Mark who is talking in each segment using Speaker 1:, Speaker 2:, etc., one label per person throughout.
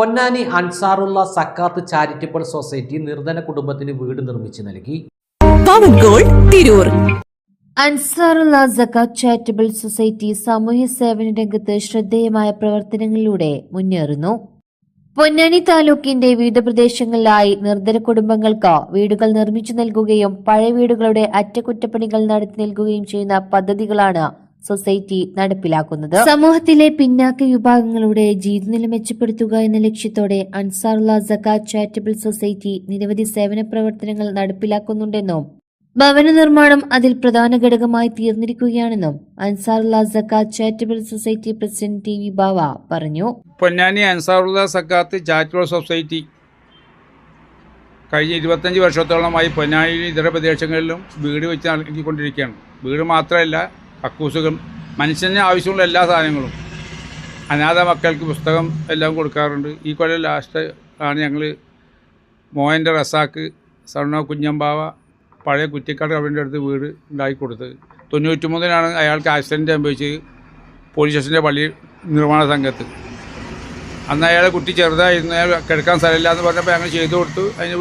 Speaker 1: Ponnani Ansarulla Zakat charitable society നിർധന കുടുംബത്തിന് വീട് നിർമ്മിച്ച് നൽകി.
Speaker 2: തിരൂർ.
Speaker 3: അൻസാറുള്ള സക്കാത്ത് ചാരിറ്റബിൾ സൊസൈറ്റി സാമൂഹ്യ സേവന രംഗത്ത് ശ്രദ്ധേയമായ പ്രവർത്തനങ്ങളിലൂടെ മുന്നേറുന്നു. പൊന്നാനി താലൂക്കിന്റെ വിവിധ പ്രദേശങ്ങളിലായി നിർധന കുടുംബങ്ങൾക്ക് വീടുകൾ നിർമ്മിച്ചു നൽകുകയും പഴയ വീടുകളുടെ അറ്റകുറ്റപ്പണികൾ നടത്തി നൽകുകയും ചെയ്യുന്ന പദ്ധതികളാണ് സൊസൈറ്റി നടപ്പിലാക്കുന്നത്. സമൂഹത്തിലെ പിന്നാക്ക വിഭാഗങ്ങളുടെ ജീവിതനില മെച്ചപ്പെടുത്തുക എന്ന ലക്ഷ്യത്തോടെ അൻസാറുള്ള സക്കാത്ത് ചാരിറ്റബിൾ സൊസൈറ്റി നിരവധി സേവന പ്രവർത്തനങ്ങൾ നടപ്പിലാക്കുന്നുണ്ടെന്നും ഭവന നിർമ്മാണം അതിൽ പ്രധാന ഘടകമായി തീർന്നിരിക്കുകയാണെന്നും Ansarulla Zakat charitable society president T V Bava പറഞ്ഞു.
Speaker 4: പൊന്നാനി അൻസാറുള്ള സക്കാത്ത് ചാരിറ്റബിൾ സൊസൈറ്റി കഴിഞ്ഞ ഇരുപത്തഞ്ച് വർഷത്തോളമായി പൊന്നാനിയിലും ഇതര പ്രദേശങ്ങളിലും വീട് വെച്ച് നൽകിക്കൊണ്ടിരിക്കുകയാണ്. വീട് മാത്രമല്ല കക്കൂസുകൾ മനുഷ്യന് ആവശ്യമുള്ള എല്ലാ സാധനങ്ങളും. അനാഥ മക്കൾക്ക് പുസ്തകം എല്ലാം കൊടുക്കാറുണ്ട്. ഈ കൊല്ലം ലാസ്റ്റ് ആണ് ഞങ്ങൾ മോയന്റെ റസാക്ക് സർണ കുഞ്ഞമ്പാവ പഴയ കുറ്റിക്കാട് അവരുടെ അടുത്ത് വീട് ഉണ്ടാക്കി കൊടുത്തത്. തൊണ്ണൂറ്റി മൂന്നിനാണ് അയാൾക്ക് ആക്സിഡന്റ് സംഭവിച്ചത് പോലീസ് സ്റ്റേഷന്റെ പള്ളി നിർമ്മാണ സംഘത്ത്. അന്ന് അയാളെ കുട്ടി ചെറുതായിരുന്നു. അയാൾ കിടക്കാൻ സ്ഥലമില്ല എന്ന് പറഞ്ഞപ്പോൾ ഞങ്ങൾ ചെയ്തു കൊടുത്തു. അതിന്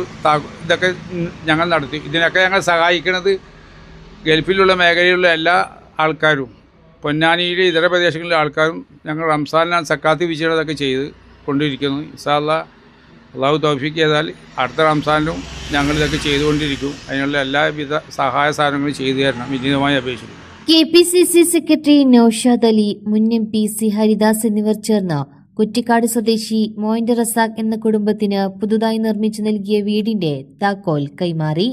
Speaker 4: ഇതൊക്കെ ഞങ്ങൾ നടത്തി. ഇതിനൊക്കെ ഞങ്ങൾ സഹായിക്കുന്നത് ഗൾഫിലുള്ള മേഖലയിലുള്ള എല്ലാ ആൾക്കാരും പൊന്നാനിയിലെ ഇതര പ്രദേശങ്ങളിലെ ആൾക്കാരും ഞങ്ങൾ റംസാനിലാണ് സക്കാത്തി വിജയതൊക്കെ ചെയ്ത് കൊണ്ടിരിക്കുന്നു. ഇസാല്ല അള്ളാഹു തൗഫീഖ് ചെയ്താൽ അടുത്ത റംസാനിലും ഞങ്ങളിതൊക്കെ ചെയ്തുകൊണ്ടിരിക്കും. അതിനുള്ള എല്ലാവിധ സഹായ സാധനങ്ങളും ചെയ്തു തരണം. വിനീതമായി അപേക്ഷിക്കും
Speaker 3: K P C C secretary Noushad Ali മുൻ എം പി സി ഹരിദാസ് എന്നിവർ ചേർന്ന് കുറ്റിക്കാട് സ്വദേശി മോയിന്റ് റസാഖ് എന്ന കുടുംബത്തിന് പുതുതായി നിർമ്മിച്ചു നൽകിയ വീടിന്റെ താക്കോൽ കൈമാറി.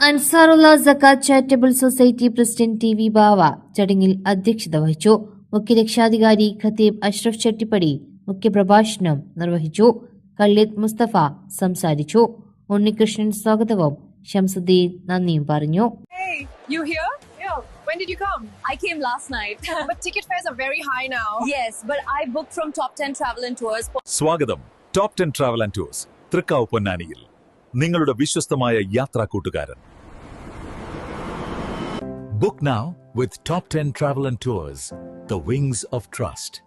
Speaker 3: Ansarulla Zakat charitable society president T V Bava ചടങ്ങിൽ അധ്യക്ഷത വഹിച്ചു മുഖ്യരക്ഷാധികാരി ഖത്തീബ് അഷ്റഫ് ചെട്ടിപ്പടി മുഖ്യപ്രഭാഷണം നിർവഹിച്ചു കള്ളിത് മുസ്തഫ സംസാരിച്ചു ഉണ്ണികൃഷ്ണൻ സ്വാഗതവും ഷംസുദ്ദീൻ നന്ദിയും പറഞ്ഞു?
Speaker 5: When did you come?
Speaker 6: I came last night.
Speaker 5: But ticket fares are very high now.
Speaker 6: yes, but I booked from Top 10 Travel and Tours.
Speaker 7: സ്വാഗതം top 10 travel and tours Thrikkavu പൊന്നാനിയിൽ നിങ്ങളുടെ വിശ്വസ്തമായ യാത്രാ കൂട്ടുകാരൻ Book now with Top 10 Travel and Tours, The Wings of Trust.